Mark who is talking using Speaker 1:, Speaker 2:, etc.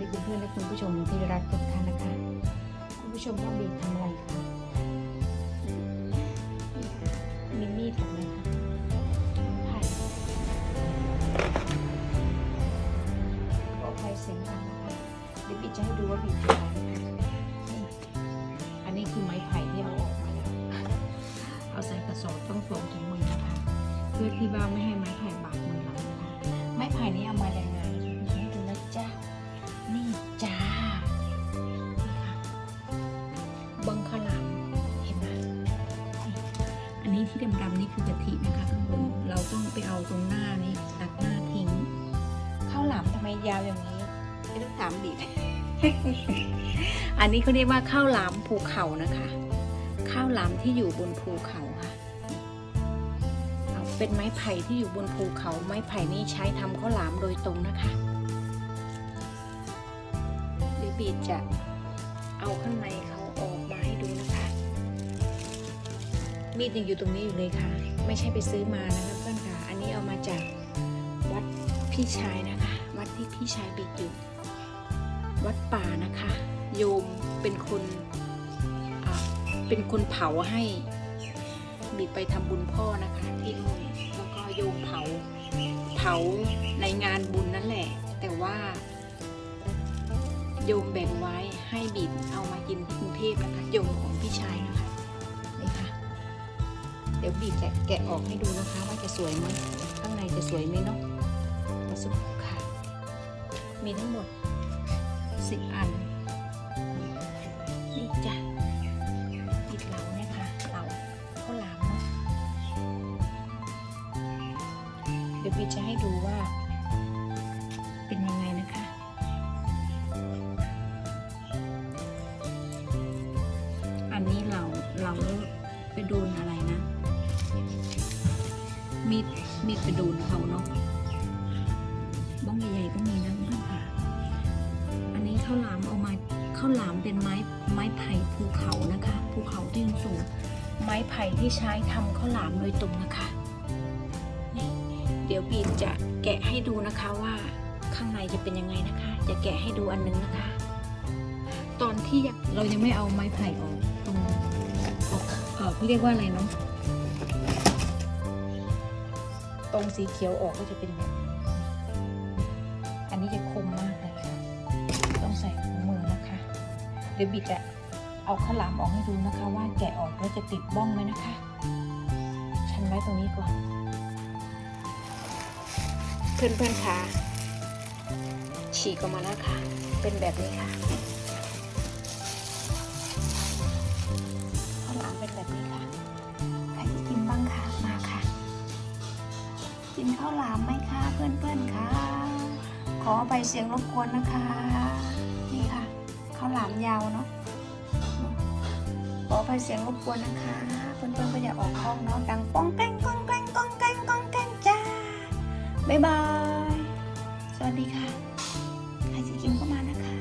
Speaker 1: ดีคุณเพื่อนและคุณผู้ชมที่รักทุกท่านนะคะ คุณผู้ชมว่าบีทำอะไรคะมีมีดกับอะไรคะไผ่ขอไผ่เสียงดังนะคะเดี๋ยวบีจะให้ดูว่าบีทำอะไรนะคะอันนี้คือไม้ไผ่ที่เอาออกมาแล้วเอาใส่กระสอบต้องสวมถุงมือนะคะเพื่อที่ว่าไม่ให้ไม้ไผ่บาดมือเรานะคะไม้ไผ่นี้เอามายัง อันนี้ที่ดำๆนี่คือกะทินะคะข้างบนเราต้องไปเอาตรงหน้านี้ตัดหน้าทิ้งข้าวหลามทำไมยาวอย่างนี้ไม่ต้องถามดิอันนี้เขาเรียกว่าข้าวหลามภูเขานะคะ ข้าวหลามที่อยู่บนภูเขาค่ะเอาเป็นไม้ไผ่ที่อยู่บนภูเขา ไม้ไผ่นี้ใช้ทำข้าวหลามโดยตรงนะคะเดี๋ยวบีดจะเอาข้างในเขาออกมาให้ดูนะคะ มีดยังอยู่ตรงนี้อยู่เลยค่ะ ไม่ใช่ไปซื้อมานะคะเพื่อนค่ะอันนี้เอามาจากวัดพี่ชายนะคะ วัดที่พี่ชายบีดอยู่วัดป่านะคะ โยมเป็นคนเป็นคนเผาให้บีดไปทำบุญพ่อนะคะ ที่นู่นแล้วก็โยมเผาเผาในงานบุญนั่นแหละ แต่ว่าโยมแบ่งไว้ให้บีบเอามากินที่กรุงเทพนะคะโยมของพี่ชายนะคะ ดี๋ยวบีบจะแกะออกให้ดูนะคะ ว่าจะสวยไหมข้างในจะสวยไหมเนาะกระสุนค่ะ มีทั้งหมดสิบอัน นี่จ้ะบีบเหลาเนี่ยค่ะเหลาข้าวหลามเนาะเดี๋ยวบีจะให้ดูว่า เป็นยังไงนะคะอันนี้เราเราไปโดนอะไร มีดมีดไปโดนเขาเนาะบ้องใหญ่ๆก็มีนะเพื่อนค่ะ อันนี้ข้าวหลามเอามาข้าวหลามเป็นไม้ไม้ไผ่ภูเขานะคะ ภูเขาที่สูงไม้ไผ่ที่ใช้ทำข้าวหลามโดยตรงนะคะนี่เดี๋ยวบีมจะแกะให้ดูนะคะว่าข้างในจะเป็นยังไงนะคะ จะแกะให้ดูอันนึงนะคะ ตอนที่เรายังไม่เอาไม้ไผ่ออกตรงออกเออเขาเรียกว่าอะไรเนาะ รงสีเขียวออกก็จะเป็นแบบนี้อันนี้จะคมมากเลยค่ะ ต้องใส่ถุงมือนะคะ เดี๋ยวบิดจะเอาข้าวหลามออกให้ดูนะคะ ว่าแกะออกแล้วจะติดบ้องไหมนะคะ ฉันไว้ตรงนี้ก่อน เพื่อนๆคะฉีกออกมาแล้วค่ะ เป็นแบบนี้ค่ะ นข้าวหลามไหมคะเพื่อนๆคะขอไปเสียงรบกวนนะคะ นี่ค่ะข้าวหลามยาวเนาะขอไปเสียงรบกวนนะคะ เพื่อนๆก็อย่าออกห้องเนาะดังป้องแกงก้องแกงก้องแกงก้องแกงจ้าบ๊ายบาย สวัสดีค่ะ ใครจะกินก็มานะคะ